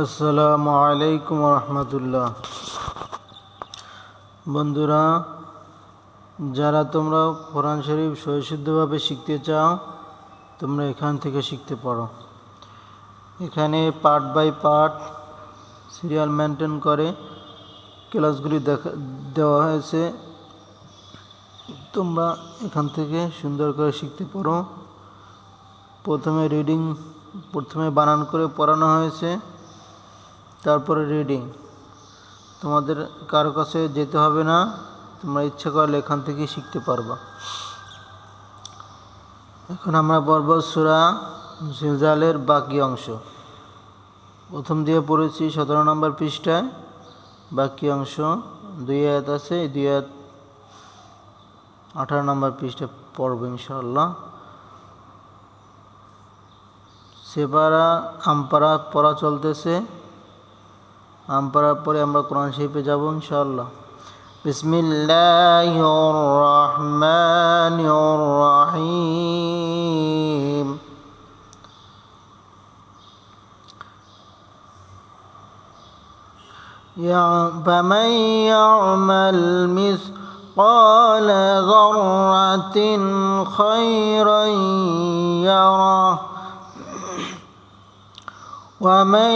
আসসালামু আলাইকুম রহমতুল্লাহ বন্ধুরা, যারা তোমরা কোরআন শরীফ সহিশুদ্ধভাবে শিখতে চাও, তোমরা এখান থেকে শিখতে পারো। এখানে part by part serial maintain করে ক্লাসগুলি দেখা, দেওয়া হয়েছে। তোমরা এখান থেকে সুন্দর করে শিখতে পারো। প্রথমে রিডিং প্রথমে বানান করে পড়ানো হয়েছে। তারপরে রিডিং তোমাদের কারও কাছে যেতে হবে না, তোমরা ইচ্ছা করলে এখান থেকেই শিখতে পারবা। এখন আমরা পড়ব সুরা জিলজালের বাকি অংশ। প্রথম দিয়ে পড়েছি সতেরো নম্বর পৃষ্ঠায়, বাকি অংশ দুই আয়াত আছে, এই দুই আয়াত আঠারো নম্বর পৃষ্ঠা পড়ব ইনশাল্লাহ সেপারা আমপারা পড়া চলতেছে। আমপাড়ার পরে আমরা কোরআন শরীফে যাব ইনশাআল্লাহ বিসমিল্লাহির রহমানির রহিম فمن يعمل مثقال ذرة خيرا يره ومن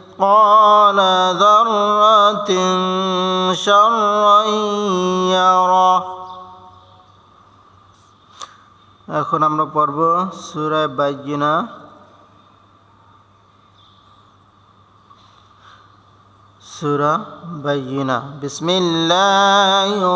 ذرة شرا يره এখন আমরা পড়ব সুরায় বাইজিনা সুরা বাইজিনা বিসমিল্লাহির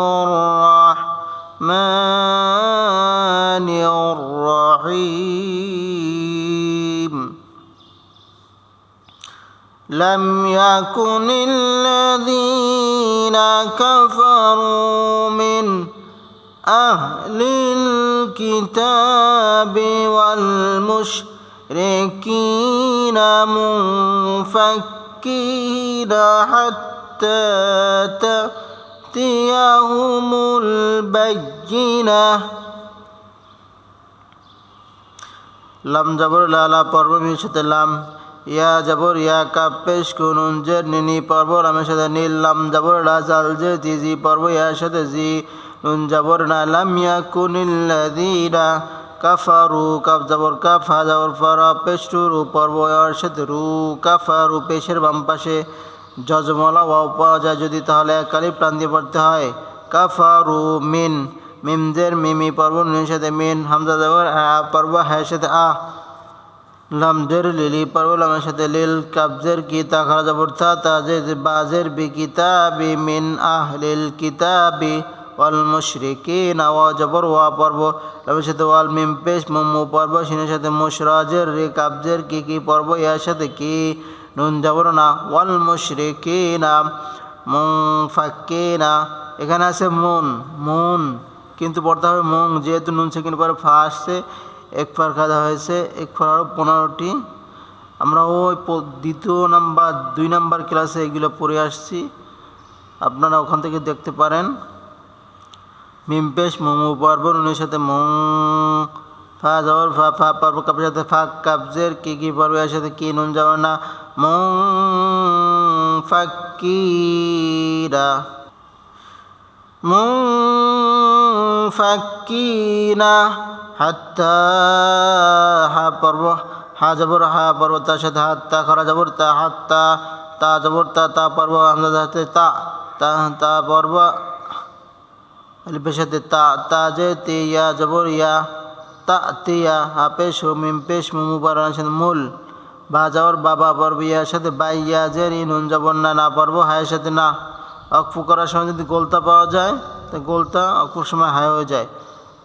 لم يكن الذين كفروا من أهل الكتاب والمشركين منفكين حتى تأتيهم البينة. لم جبر لالا پرو میں شتلام ইয়া জবর, ইয়া কাপ পেশ কুনুন জের নিনি পর্ব লামের সাথে নীল লাম জবর, লা জাল জে জি জি পর্ব ইয়ার সাথে জি। নুন জবর না, লাম ইয়া কুনিল্লাযীনা কাফারু। কাফ জবর কাফ, জবর ফারা পেশ টু রু পর্ব, ইয়ার সাথে রু কাফারু, পেশের বাম পাশে জজমলা ওয়াও পাওয়া যায় যদি তাহলে একালি প্রাণ পড়তে হয়। কাফারু, মিন মিমজের মিমি পর্ব, নুনের সাথে মিন, হামজা জবর হ্যাঁ পর্ব হ্যাঁ সাথে আ। লামজের লিলি পর্ব লামের সাথে লিল কাবজের কি তা খারা জবর থা তাজে বাজের বি কিতাবি মিন আহ লিল কিতাবি ওয়াল মুশরিকিন ওয়া জবর ওয়া পর্ব। লামের সাথে ওয়াল মিম পেশ, মুমু পর্ব, সিনের সাথে মুশরাজের রে কাবজের কি কি পর্ব ইয়ার সাথে কি? নুন জবর না, ওয়াল মুশরিকিনা ফাক্কিনা এখানে আছে মুন মুন, কিন্তু পড়তে হবে মুং যেহেতু নুন সেকেন্ড পরে ফা আসছে এক ফার খাওয়া হয়েছে এক ফার আরও পনেরোটি। আমরা ওই দ্বিতীয় নাম্বার, দুই নাম্বার ক্লাসে এগুলো পড়ে আসছি। আপনারা ওখান থেকে দেখতে পারেন। মিমপেশ মোমো পর্ব নুনের সাথে মং ফা যাওয়ার ফা ফা পর্ব কাপের সাথে ফা কাবজের কি কি পর্ব এর সাথে কি, নুন যাওয়ার না মং ফাকিরা মুফাক্কিনা হাত্তা হা পর্ব, হা হা পর্ব তার সাথে হাত্তা তা তা তা তা পর্ব হাতে তা তা তা পর্ব সাথে তা তা যে জবর ইয়া, তা হা ও মিম পেশ সাথে মূল, বা যাওয়ার বাবা পর্ব, ইয়ার সাথে বাই ইয়া জের নুন, জবর, না না পর্ব, হায়ের সাথে না, অকফু করার সময় যদি গোলতা পাওয়া যায়, তা গোলতা অকুর সময় হাই হয়ে যায়।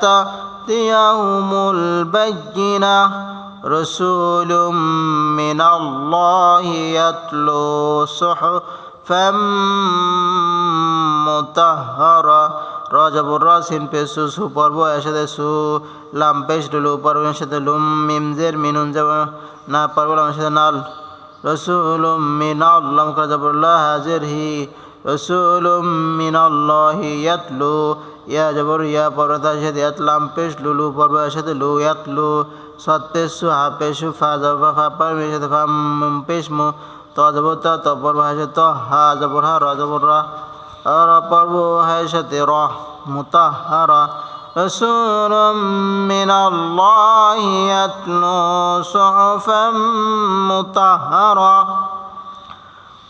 تأتيهم البينة رسول من الله يتلو صحفا مطهرة রজবর রসিন পেসু সু পর্ব এসাদে সু লাম পেশ ডুলু পর্ব সাথে লুম মিমজের মিনুন যাব না পর্ব লাম সাথে নাল রসুলুম মিনাল লাম করা জবরুল্লাহ হাজির হি রসুলুম মিনাল্লাহি ইয়াতলু ইয়া জবর ইয়া পর্বতা সাথে ইয়াতলাম পেশ লুলু পর্ব সাথে লু ইয়াতলু সৎ পেশু হা পেশু ফা জব ফা পর মে সাথে ফা মুম পেশ মু ত জবর ত ত পর্ব হাসে ত হা জবর হা র জবর রা আর পর্ব হাসতে র মুতাহারা رسول من الله يتلو صحفا مطهرة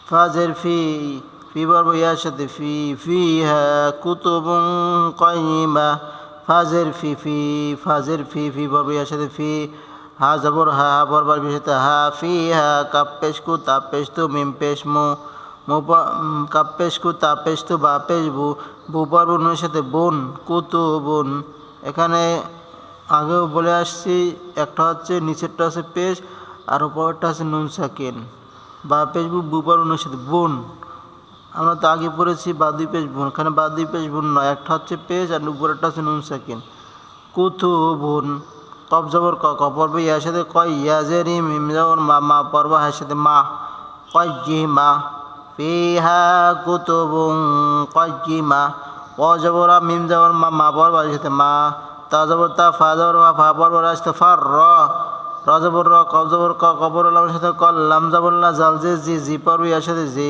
فازر ফি বর্ব ইয়ার সাথে ফি ফি হ্যা কুতুব কয়িমা ফাজের ফি ফি, ফাজের ফি ফি বর্ব ইয়ার সাথে ফি, হা জবর, হা বরবার বিশেষত হা ফি হা কাপ্পেশ কু তাপেশ তু মিম পেশ মু কাপ্পেশ কু তাপেশ তু বাপেশ বু বু পর্ব নুয়ের সাথে বোন কুতু বোন এখানে আগেও বলে আসছি, একটা হচ্ছে নিচেরটা আছে পেশ, আর ওপরটা আছে নুন সাকিন। বা পেশবু বু অনুষ্ঠিত সাথে বোন। আমরা তো আগে পড়েছি বা দুই পেশ বোন এখানে বা দুই পেশ বোন নয়, একটা হচ্ছে পেশ আর উপরেরটা হচ্ছে নুন সাকিন কুতু বোন কব জবর ক ইয়ার সাথে কয় ইয়াজেরি মিম জবর মা মা পর্ব হার সাথে মা। কয় জি মা ফিহা কুতুবুং কয় জি মা। ও জবর মিম জবর মা মা পর্ব হার সাথে মা। তা জবর, তা ফা জবর, মা ফা পর্ব হার সাথে ফার র। র জবর, র, ক জবর, ক কবর লামের সাথে কল লাম জবর লা জাল জে জি জি পর্ব ইয়ার সাথে জি।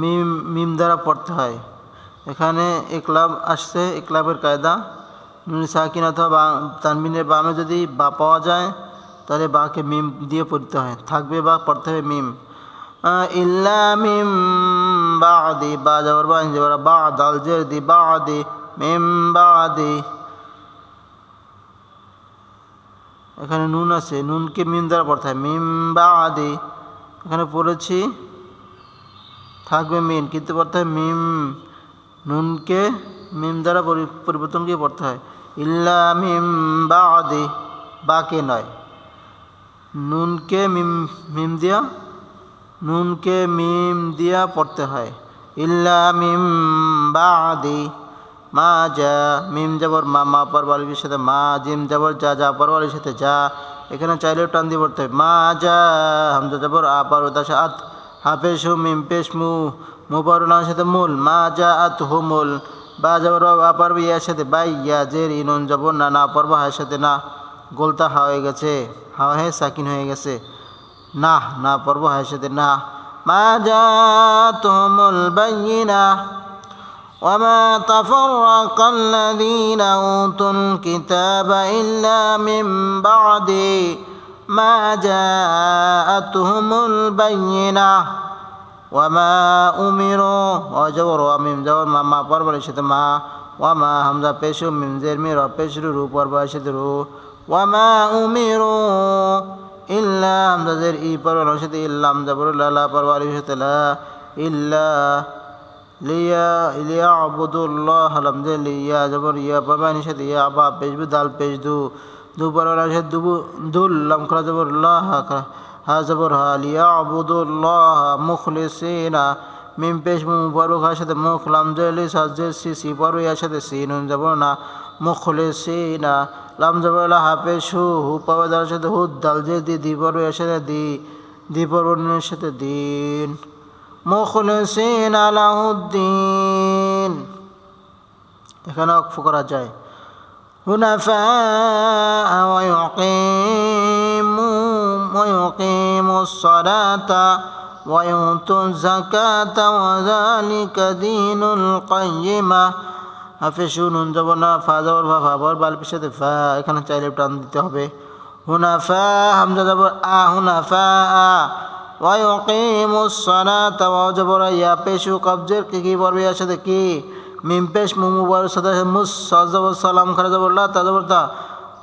মিম মিম দ্বারা পড়তে হয়। এখানে একলাব আসছে একলাবের কায়দা। নুন সাকিন অথবা বা, তানবিনের বামে যদি বা পাওয়া যায়, তাহলে বাকে মিম দিয়ে পড়তে হয়। থাকবে বা পড়তে হবে মিম। ইল্লা মিম বা আদি বা যাবার বা যাবার বা দাল জের দি বা আদি মিম বা আদি এখানে নুন আছে, নুনকে মিম দ্বারা পড়তে হয়। মিম বা আদি এখানে পড়েছি। থাকবে মিন কিন্তু পড়তে হয় মিম, নুনকে মিম দ্বারা পরিবর্তন দিয়ে পড়তে হয়। ইল্লা মিম বা আদি বাকে নয়। নুনকে মিম মিম দিয়া, নুনকে মিম দিয়া পড়তে হয়। ইল্লা মিম বা আদি মা যা মিম যাবর মা মা পরবালির সাথে মা, জিম যাবর যা যা পরবালির সাথে যা এখানে চাইলেও টান দিয়ে পড়তে হয়। মা যা হামজা যাবর আ পর দাসা আত হাফেশ হু মিম পেশ মু মুবারুনার সাথে মূল মা যা আত হুমুল বা যাবর বা পারবে ইয়ার সাথে বাই ইয়া জের ইনুন যাব না না পর্ব হায়ের সাথে না গোলতা হা হয়ে গেছে হাওয়া হে সাকিন হয়ে গেছে না না পর্ব হায়ের সাথে না মা যা তুমুল বাইনা وما تفرق الذين أوتوا الكتاب إلا من بعد ما جاءتهم البينة وما أمروا وجور وميم جور ما ما بربر ما وما همزة بيشو ميم زير ميرا بيشرو رو بربر شدرو وما أمروا إلا همزة زير إي بربر شد إلا همزة بربر لا لا بربر شد لا إلا ليا ليعبدوا الله لمزة ليا جبر يا بربر شد يا أبا بيش بدال بيش دو বু দাল পেশ দু দু পর্ব সাথে দুবু দুল লাম খরা জবর লাহ হা জবর হা লিয়া আবুদুল্লাহ মুখলিসিনা মিম পেশ মু পর্ব খার সাথে মুখ লাম জেলি সাজে সি সি পর্ব ইয়ার সাথে সি নুন জবর না মুখলিসিনা লাম জবর লা হা পেশ হু হু পর্ব দার সাথে হুদ দাল জে দি দি পর্ব ইয়ার সাথে দি দি পর্ব নুনের সাথে দিন مخلصين له الدين এখানে অক্ফ করা যায় حنفاء ويقيم ويقيم الصلاة ويؤتوا الزكاة وذلك دين القيمة হাফিসু নুন যাব না ফা যাবর ফা ফা বর বাল পিছাতে ফা এখানে চাইলে টান দিতে হবে হুনাফা হামজা যাবর আ হুনাফা আ ওয়াইকিমু সালাতা ওয়া যাবর ইয়া পেশু কবজের কি কি পড়বে এর সাথে কি من مبارك صدى مس والسلام خرج الله تزورتا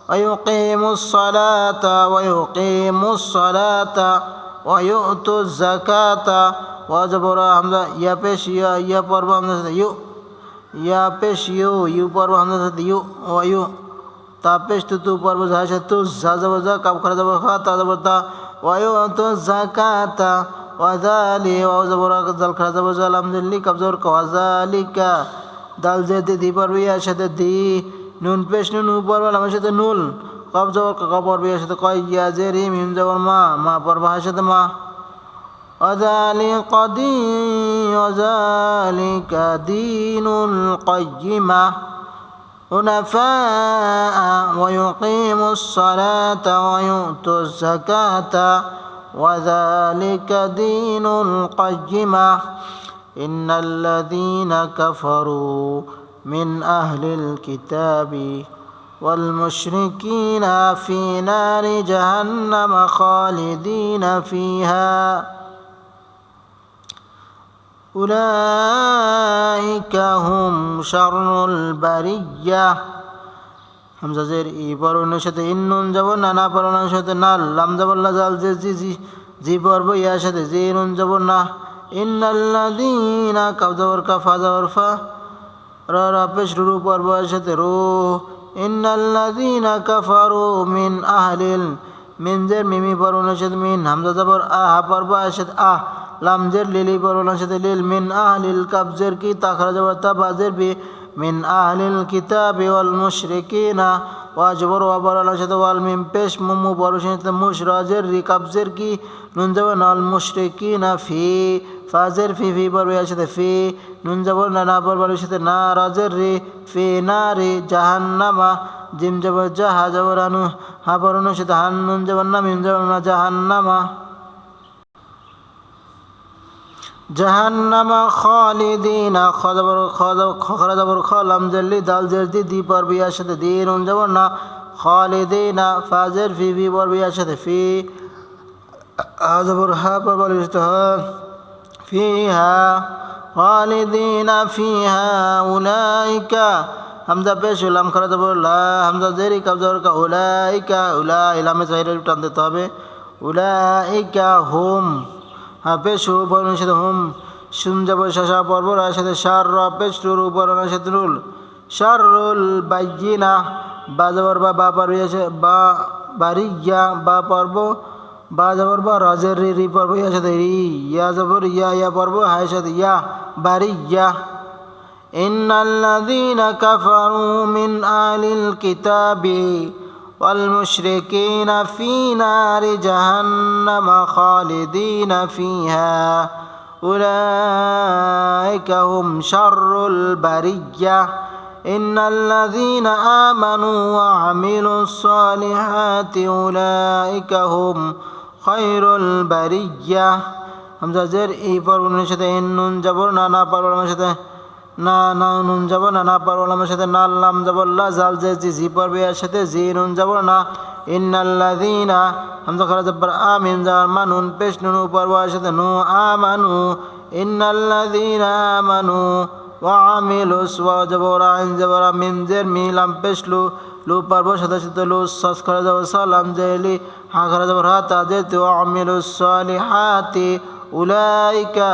ويقيم الصلاة ويقيم الصلاة ويؤت الزكاة. وجبر حمزة يا پیش يا يا پر حمزة يو يا پیش يو يو پر حمزة يو ويو تا پیش تو تو پر حمزة تو زازوزا کاب خرج خا تزورتا ويؤت الزكاة وذالي وجبر ذل خرج الحمد لله كبزور كوذالك জাকাতা ওয়াজালি ওয়া যাব জাল খরা যাব জাল আমদিল্লি কাপ জবর ওয়াজালিকা দাল যে দি পর্ব ইয়ার সাথে দি নুন পেশ নুন উ পর্ব আমার সাথে নুল কব জবর ক পর্ব ইয়ার সাথে কয় ইয়া যে রিম হিম জবর মা মা পর্ব হার সাথে মা وذلك دين وذلك دين القيمة حنفاء ويقيم الصلاة ويؤتوا الزكاة وذلك دين القيمة إن الذين كفروا من أهل الكتاب والمشركين في نار جهنم خالدين فيها أولئك هم شر البرية হামজা জের ই পরনের সাথে ইন্নুন যাব না না পরনের সাথে নাল লাম যাব লা জাল জে জি জি জি পর্ব ইয়ার সাথে জি নুন যাব না ইন্নাল্লাযীনা কাফ যাবর কা ফা যাবর ফা। র র, পেশ রু এর সাথে রু। ইন্নাল্লাযীনা কাফারু মিন আহলিল মিন জের মিমি পরনের সাথে মিন, হামজা যাবর আহ পর্ব এর সাথে আহ, লামজের লিলি পরনের সাথে লিল মিন আহলিল কাবজের কি, তাখরা যাবর তা বাজের বি, মিন আহলিল কিতাবি ওয়াল মুশরিকিনা। ওয়াজবর ওয়াবরার সাথে ওয়াল মিম পেশ মুমু সাথে মুশ রাজের রি কি? নুন যাবর নাল না ফি, ফাজের ফি ফি পর্ব এর সাথে ফি নুন না না পর্বের সাথে না, রাজের রি, ফি না রি জাহান্নামা জিম যাবর জাহা যাবর আনু হা পরনের সাথে হান নুন যাবর না মিম যাবর না জাহান্নামা খালিদিনা খবর খরা যাবর খলাম জল্লি দাল জেরদি দি পর্বিয়ার সাথে দিন উন যাব না। খালিদিনা ফাজের ফি ফি পর্বিয়ার সাথে ফি। আজবর হা পর্বর ফিহা, খালিদিনা ফিহা উলাইকা। হামজা পেশ উলাম খরা লা, হামজা জেরি কাবজর কা উলা ইলামে টান দিতে হবে। উলাইকা হুম। হাফেজ সুবর্ণের হুম সুঞ্জাবর শাসা পর্বরার সাথে সার রফেজ রুর উপরণের সাথে রুল শারুল বাইজিনা বা যাবর বা বা পার বা বারিয়া বা পর্ব বা যাবর বা রাজের রি রি পর্ব ইয়ার সাথে রি ইয়া যাবর ইয়া ইয়া পর্ব হায়ের সাথে ইয়া বারিয়া ইন্নাল্লাযীনা কাফারু মিন আলিল কিতাবি والمشركين في نار جهنم خالدين فيها أولئك هم شر البرية إن الذين آمنوا وعملوا الصالحات أولئك هم خير البرية همزة زر إي فرمون شده إنن جبرنا نا فرمون شده না না, নুন যাব না না পর্বনের সাথে না লাম যাবল্লা জাল জে জি জি পর্বে এর সাথে জি নুন যাব না। ইন্নাল্লাযীনা, হামজা খারা জব্বার আমিন, যার মা নুন, পেশ নুন পর্ব এর সাথে নু আমানু। ইন্নাল্লাযীনা আমানু, ওয়া আমিলু ওয়া যাবর আইন যাবর মিন জের মি লাম পেশ লু লু পর্ব সাথে সাথে লু সাস খারা যাব সালাম জেলি, হা খারা যাবর হা তা যে তু আমিলু সালিহাতি, উলাইকা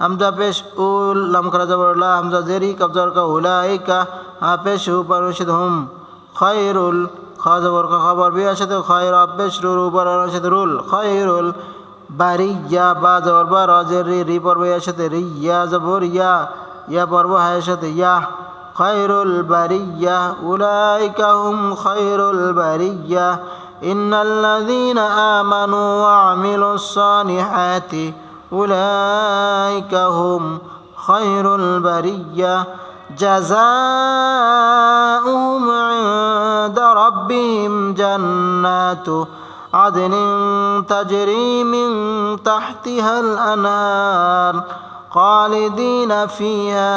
হামজা পেশ উল লাম খারা জবরুল্লাহ হামজা জেরি কবজার কা উলাইকা হা পেশ হু পরিষদ হুম। খয়রুল, খা জবর কা খবর বি তো খয়র আবেশ রুল উপর আসাদ রুল। খয়রুল, বারিয়া, বা জবর বা রজের রি রি পর্ব আসাদ রিয়া জবর ইয়া ইয়া পর্ব হায়াসাদ ইয়া। খয়রুল, বারিয়া, উলাইকা হুম, খয়রুল, বারিয়া। ইন্নাল্লাযীনা আমানু ওয়া আমিলুস সালিহাতি। أولئك هم خير البرية. جزاؤهم عند ربهم جنات عدن تجري من تحتها الأنهار خالدين فيها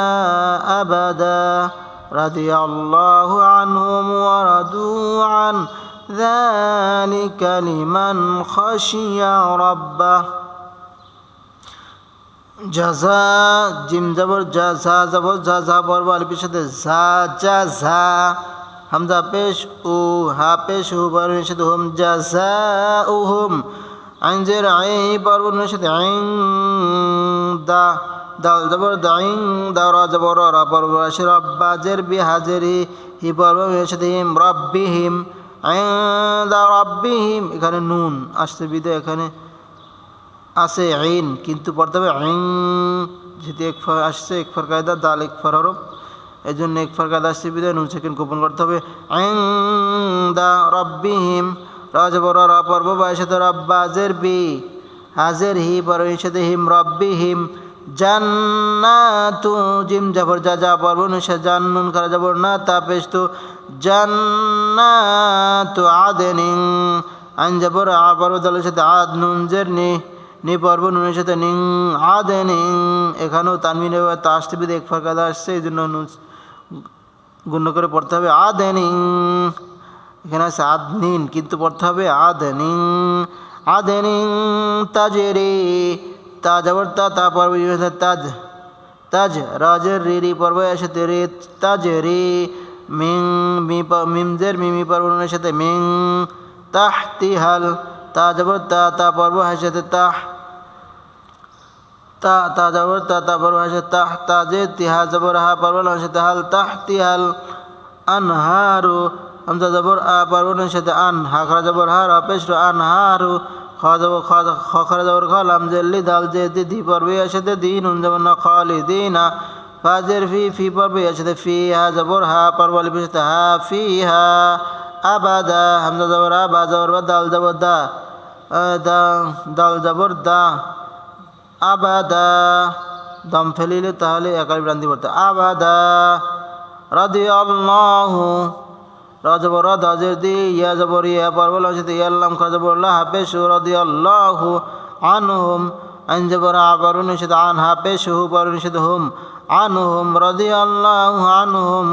أبدا. رضي الله عنهم ورضوا عنه ذلك لمن خشي ربه. জাজা জিম জবর জা জা জবর জা জা পর্ব আলিপির সাথে জা জা ঝা হামজা পেশ উ, হা পেশ হু পর্বের সাথে হুম জা জা উ, হুম। আইনজের আই পর্বের সাথে আইন দা। দাল জবর দাইং দা র জবর র আসে রব্বা জের বি হাজের হি পর্বের সাথে হিম রব্বি হিম। আইন দা রব্বি হিম। এখানে নুন আসছে বিদে এখানে। আছে আইন, কিন্তু পড়তে হবে আইন। যেহেতু এক ফর আসছে, এক ফর কায়দা, দাল এক ফর হরফ। এই জন্য এক ফর কায়দা আসছে বিদায় নুন সেকেন্ড গোপন করতে হবে। আইন দা রব্বিহিম রাজ বড় র পর্ব বয়সাতে রব্বাজের বি, হাজের হি পর সাথে হিম রব্বিহিম। জান্নাতু জিম জাবর যা যা পর্ব নিশা জান্নুন খারা যাবর না তা পেশ তো জান্নাতু আদেনিং আইন যাবর আ পর্ব দলের সাথে আদ নুন জের নি নি পর্ব নুনের সাথে নিং আদে নিং। এখানেও তানমিন তা আসতে বিদে এক ফাঁকা আসছে এই জন্য নুন গুণ্য করে পড়তে হবে আদে নিং। এখানে আছে আদ নিন, কিন্তু পড়তে হবে আদে নিং। আদে নিং তাজেরে তা যাবর তা তা পর্ব তাজ। তাজ, রাজের রি রি পর্ব সাথে রে তাজ রে মিং মি মিমজের মিমি পর্ব নুনের সাথে মিং। তাহতিহাল তা জবর তা তা পর্ব হাসিতে তাহ। তা তা জবর তা তা পর্ব হাসে তাহ। তা যে তিহা জবর হা পর্ব হাসিতে হাল তাহ তিহাল আনহারু। হামজা জবর আ পর্ব হাসিতে আন, হা খরা জবর হা র পেশ আনহারু। খ জবর খ খরা জবর খ, লাম জেল্লি দাল যে দি দি পর্বে হাসিতে দিন। উন জবর না খালি দিনা ফাজের ফি ফি পর্বে হাসিতে ফি, হা জবর হা পর্ব লিপি হা, ফি, হা। আবাদা হামজা জবর আবা জবর বা দাল জবর দা দা, দাল জবর দা আবাদা দম ফেলিলে তাহলে একাই ব্রান্তি পড়তে আবাদা রাদি আল্লাহ রাজবর দাজের দি ইয়া জবর ইয়া পর্বল হচ্ছে ইয়াল্লাম খাজবর লা হাফেশ রাদি আল্লাহ আনহুম আন জবর আবারুন নিষেধ, আন হাফেশ পর নিষেধ হুম, আনহুম রাদি আল্লাহ আনহুম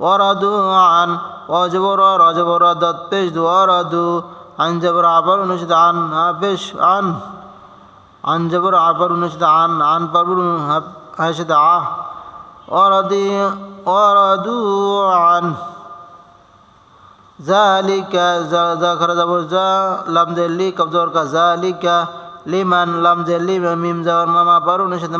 ওরাদু আন অজবর রজবর দত পেশ দু অরাদু আন জবর আবার অনুষ্ঠিত আন হাফেশ আন আন জবর আবার অনুষ্ঠিত আন আন পারবর হাসিত আহ অরাদি অরাদু আন জালিকা জা জা খরা জবর জা লাম জেলি কবজর কা জালিকা লিমান লাম জেলি মিম জবর মামা পার অনুষ্ঠিত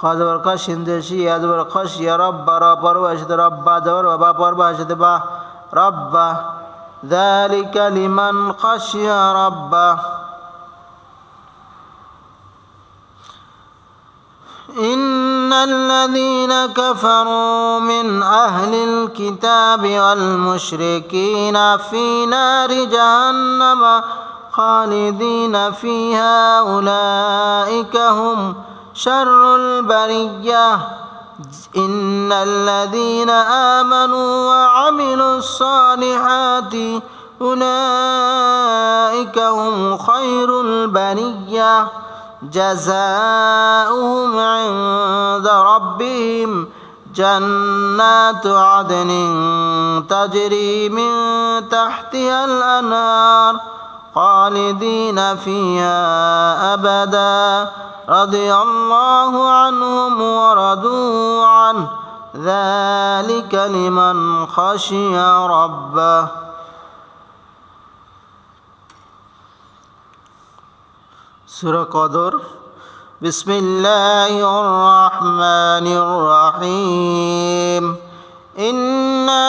خازورقش هندشی ازورقش یا رب برابر وشد رب زور و رب باشد با رب. ذلك لمن خشي ربه إن الذين كفروا من أهل الكتاب والمشركين في نار جهنم خالدين فيها أولئك هم شر البرية. إن الذين آمنوا وعملوا الصالحات أولئك هم خير البرية. جزاؤهم عند ربهم جنات عدن تجري من تحتها الأنهار. خالدين فيها أبدا. رضي الله عنهم ورضوا عنه. ذلك لمن خشي ربه. سورة قدر. بسم الله الرحمن الرحيم. إنا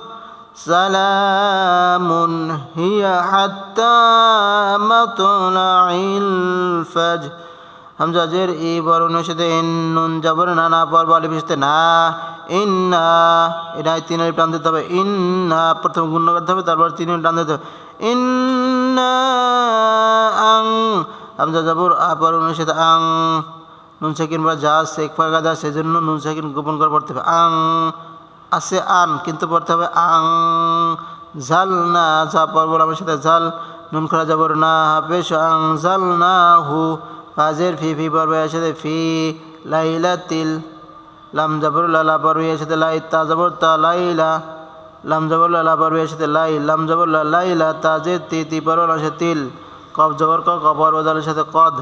سلام هي حتى مطلع الفجر হামজাজের ই বরণের সাথে ইন নুন যাবর না না পর বলে বিশতে না ইন্না এটা তিনের টান দিতে হবে ইন্না প্রথম গুণ করতে হবে তারপর তিনের টান দিতে হবে ইন্না আং হামজা যাবর আ বরণের সাথে আং নুন সেকেন্ড বা যা শেখ ফাঁকা যা সেজন্য নুন সেকেন্ড গোপন করে পড়তে হবে আং আছে আন, কিন্তু পড়তে হবে আং। ঝাল না যা পড়ব আমার সাথে ঝাল। নুন খরা যাবর না হাফেশ আং। ঝাল না, হু। ফাজের ফি ফি পড়বে এর সাথে ফি। লাইলা তিল লাম যাবর লালা পড়বে এর সাথে লাই, তা যাবর তা লাইলা। লাম যাবর লালা পড়বে এর সাথে লাই, লাম যাবর লা লাইলা তাজে তি তি পড়বে সাথে তিল। কব যাবর ক ক পর্ব দালের সাথে কদ।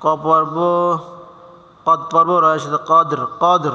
ক পর্ব কদ পর্ব রয়ের সাথে কদ্র কদ্র।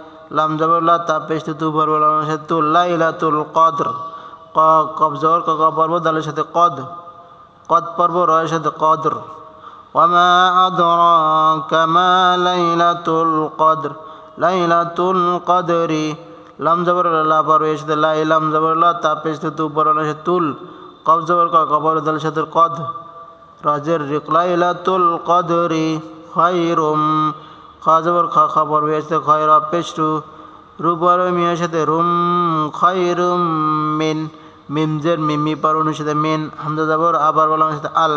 লাম জবর লা তা পেশ তু পর সাথে তুল লাইলা তুল কদর ক কব জবর ক ক পর্ব দালের সাথে কদ কদ পর্ব রয়ের সাথে কদর وما أدراك ما ليلة القدر ليلة القدر لم زبر لا برويش لا لم زبر لا تابش تو برنا شتول قب زبر کا قبر دل شتر قد راجر رق ليلة القدر خير খাজবর খা খাবার বেসতে খাই রাপেশু রূপার মিয়ার সাথে রুম খাই রুম মিন মিমজের মিমি পারুনের সাথে মিন হামদা যাবর আবার বলার সাথে আল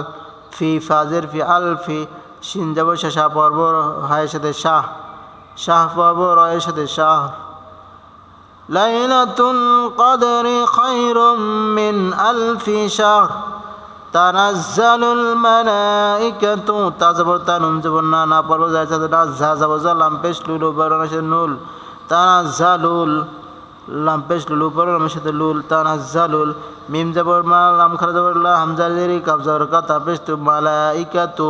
ফি, ফাজের ফি, আল ফি সিন যাব শাহ পর্ব হায়ের সাথে শাহ শাহ পর্ব রায়ের সাথে শাহ। লাইলাতুল কদরি খাইরুম মিন আলফি শাহ। তানাজ্জালুল মালাইকাতু। তাজবর তানুন জবর না না পর্ব যায় সাথে না ঝা যাব যা লাম্পেশ লুলু নুল। তানাজ্জালুল, লাম্পেশ লুলু বরণ সাথে লুল। তানাজ্জালুল, মিম জবর মা লাম খারা লা, হামজা জেরি কাব জবর কা তাপেশ তু মালাইকাতু।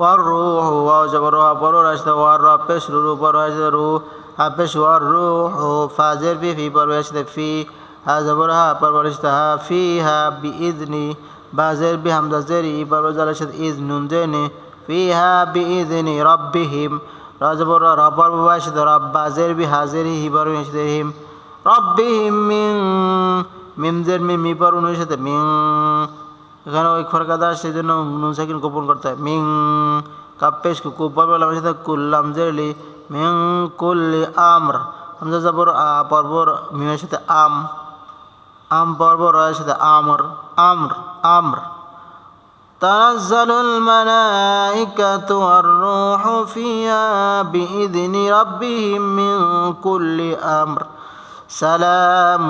ওয়ার রুহ, ওয়াও জবর ওয়া পেশ রু রু পর রাশদা রু হা পেশ, ওয়ার রুহ ফাজের ফি ফি পর রাশদা ফি। হা জবর হা পর রাশদা হা ফি হা বি বাজের বি হামজা জেরি পর রাশদা ইজ নুন জেনি ফি বি ইذনি রাব্বিহিম রা জবর রা পর রাশদা রাব বাজের বি হাজের হি পর হিম রাব্বিহিম মিন মিমজের মি মি পর উনুর সাথে মিং এখানে ওই খরকাদা সেই জন্য নুন সাকিন গোপন করতে হয়। মিং কাপ্পেশ কু পর্ব লামের সাথে কুল্লাম জেরলি মিং কুল্লি আমর। হামজা যাবর আ পর্ব মিমের সাথে আম আম পর্ব রয়ের সাথে আমর আমর আমর تنزل الملائكة والروح فيها بإذن ربهم من كل أمر سلام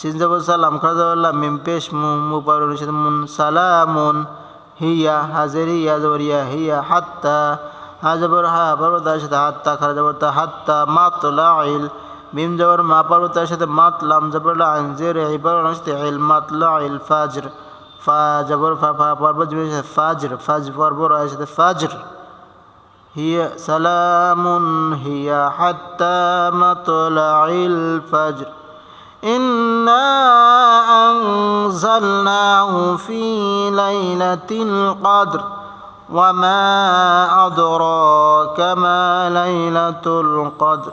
সিনজাবুল সালাম খাজাউল্লাহ মিম পেশ মু মুপার অনুষ্ঠিত মুন সালামুন হিয়া হাজের হিয়া জবর ইয়া হিয়া হাত্তা হাজবর হা পর্বতার সাথে হাত্তা খারাজবর তা হাত্তা মাতলা ইল মিম জবর মা পর্বতার সাথে মাতলাম জবর আনজের ইবার অনুষ্ঠিত ইল মাতলা ইল ফাজর ফা জবর ফা ফা পর্ব জবর সাথে ফাজর ফাজ পর্ব রয়ের সাথে ফাজর هي سلام هي حتى مطلع الفجر إنا أنزلناه في ليلة القدر وما أدراك ما ليلة القدر